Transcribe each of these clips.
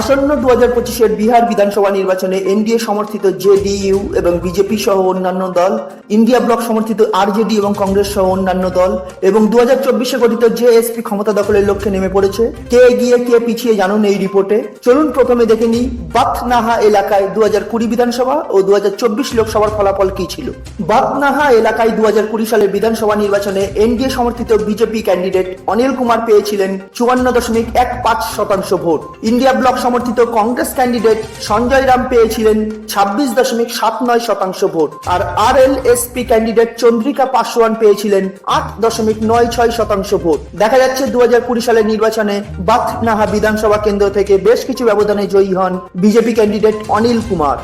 আসন্ন দু হাজার পঁচিশের বিহার বিধানসভা নির্বাচনে এনডিএ সমর্থিত জেডিইউ এবং বিজেপি সহ অন্যান্য দল, ইন্ডিয়া ব্লক সমর্থিত আরজেডি এবং কংগ্রেস সহ অন্যান্য দল এবং দু হাজার চব্বিশে গঠিত জেএসপি ক্ষমতা দখলের লক্ষ্যে নেমে পড়েছে। কে এগিয়ে, কে পিছিয়ে জানুন এই রিপোর্টে। চলুন প্রথমে দেখে নিই বাথনাহা এলাকায় দু হাজার কুড়ি বিধানসভা ও দু হাজার চব্বিশ লোকসভার ফলাফল কি ছিল। বাথনাহা এলাকায় দু হাজার কুড়ি সালের বিধানসভা নির্বাচনে এনডিএ সমর্থিত বিজেপি ক্যান্ডিডেট অনিল কুমার পেয়েছিলেন চুয়ান্ন দশমিক এক পাঁচ শতাংশ ভোট। ইন্ডিয়া ব্লক সমর্থিত কংগ্রেস ক্যান্ডিডেট সঞ্জয় রাম পেয়েছিলেন ছাব্বিশ দশমিক সাত নয় শতাংশ ভোট। আর R L S P candidate Chandrika Paswan পেয়েছিলেন আট দশমিক নয় ছয় শতাংশ ভোট। দেখা যাচ্ছে দু হাজার কুড়ি সালের নির্বাচনে বাথনাহা বিধানসভা কেন্দ্র থেকে বেশ কিছু ব্যবধানে জয়ী হন বিজেপি ক্যান্ডিডেট অনিল কুমার।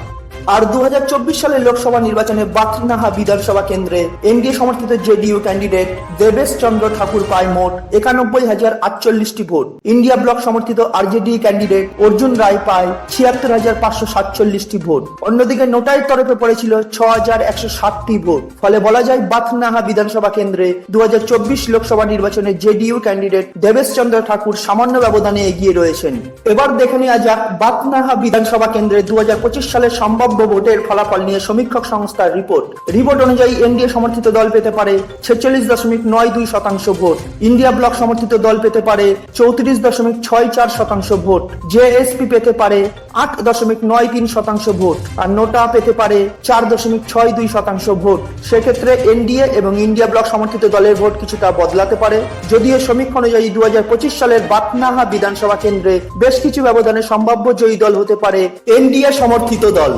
আর দু হাজার চব্বিশ সালের লোকসভা নির্বাচনে বাথনাহা বিধানসভা কেন্দ্রে এনডিএ সমর্থিত জেডিইউ ক্যান্ডিডেট দেবেশ চন্দ্র ঠাকুর পায় মোট একানব্বই হাজার আটচল্লিশটি ভোট। ইন্ডিয়া ব্লক সমর্থিত আরজেডি ক্যান্ডিডেট অর্জুন রায় পায় ছিয়াত্তর হাজার পাঁচশো সাতচল্লিশটি ভোট। অন্যদিকে নোটাইয়ের তরফে পড়েছিল ছ হাজার একশো ষাটটি ভোট। ফলে বলা যায় বাথনাহা বিধানসভা কেন্দ্রে দু হাজার চব্বিশ লোকসভা নির্বাচনে জেডিইউ ক্যান্ডিডেট দেবেশ চন্দ্র ঠাকুর সামান্য ব্যবধানে এগিয়ে রয়েছেন। এবার দেখে নেওয়া যাক বাথনাহা বিধানসভা কেন্দ্রে দুহাজার পঁচিশ সালের সম্ভাব্য ভোটের ফলাফল নিয়ে সমীক্ষক সংস্থার রিপোর্ট। রিপোর্ট অনুযায়ী এনডিএ সমর্থিত দল পেতে পারে ছেচল্লিশ দশমিক নয় দুই শতাংশ ভোট। ইন্ডিয়া ব্লক সমর্থিত দল পেতে পারে চৌত্রিশ দশমিক ছয় চার শতাংশ ভোট। জেএসপি পেতে পারে আট দশমিক নয় তিন শতাংশ ভোট। আর নোটা পেতে পারে চার দশমিক ছয় দুই শতাংশ ভোট। সেক্ষেত্রে এনডিএ এবং ইন্ডিয়া ব্লক সমর্থিত দলের ভোট কিছুটা বদলাতে পারে। যদিও সমীক্ষা অনুযায়ী দু হাজার পঁচিশ সালের বাতনাহা বিধানসভা কেন্দ্রে বেশ কিছু ব্যবধানে সম্ভাব্য জয়ী দল হতে পারে এনডিএ সমর্থিত দল।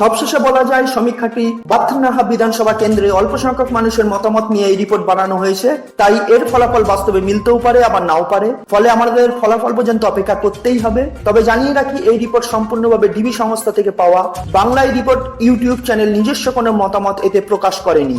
সবশেষে বলা যায়, সমীক্ষাটি বাথনাহা বিধানসভা কেন্দ্রে অল্প সংখ্যক মানুষের মতামত নিয়ে এই রিপোর্ট বানানো হয়েছে। তাই এর ফলাফল বাস্তবে মিলতেও পারে, আবার নাও পারে। ফলে আমাদের ফলাফল পর্যন্ত অপেক্ষা করতেই হবে। তবে জানিয়ে রাখি, এই রিপোর্ট সম্পূর্ণভাবে ডিবি সংস্থা থেকে পাওয়া। বাংলায় রিপোর্ট ইউটিউব চ্যানেল নিজস্ব কোনো মতামত এতে প্রকাশ করেনি।